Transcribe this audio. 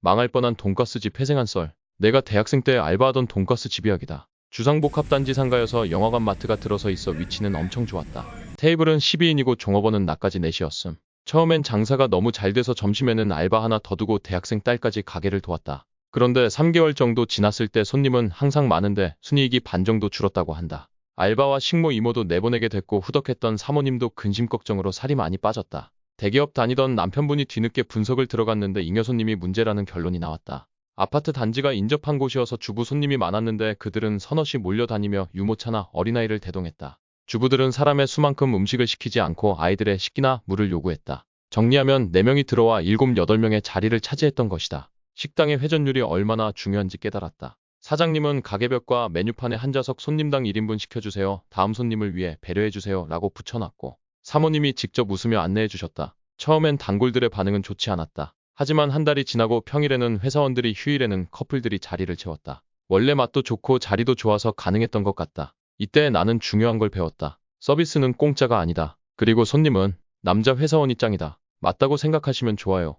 망할 뻔한 돈가스 집 회생한 썰. 내가 대학생 때 알바하던 돈가스 집 이야기다. 주상복합단지 상가여서 영화관 마트가 들어서 있어 위치는 엄청 좋았다. 테이블은 12인이고 종업원은 나까지 넷이었음. 처음엔 장사가 너무 잘 돼서 점심에는 알바 하나 더 두고 대학생 딸까지 가게를 도왔다. 그런데 3개월 정도 지났을 때 손님은 항상 많은데 순이익이 반 정도 줄었다고 한다. 알바와 식모 이모도 내보내게 됐고 후덕했던 사모님도 근심 걱정으로 살이 많이 빠졌다. 대기업 다니던 남편분이 뒤늦게 분석을 들어갔는데 잉여 손님이 문제라는 결론이 나왔다. 아파트 단지가 인접한 곳이어서 주부 손님이 많았는데 그들은 서너시 몰려다니며 유모차나 어린아이를 대동했다. 주부들은 사람의 수만큼 음식을 시키지 않고 아이들의 식기나 물을 요구했다. 정리하면 4명이 들어와 7, 8명의 자리를 차지했던 것이다. 식당의 회전율이 얼마나 중요한지 깨달았다. 사장님은 가게벽과 메뉴판에 한 좌석 손님당 1인분 시켜주세요. 다음 손님을 위해 배려해주세요. 라고 붙여놨고 사모님이 직접 웃으며 안내해 주셨다. 처음엔 단골들의 반응은 좋지 않았다. 하지만 한 달이 지나고 평일에는 회사원들이 휴일에는 커플들이 자리를 채웠다. 원래 맛도 좋고 자리도 좋아서 가능했던 것 같다. 이때 나는 중요한 걸 배웠다. 서비스는 공짜가 아니다. 그리고 손님은 남자 회사원이 짱이다. 맞다고 생각하시면 좋아요.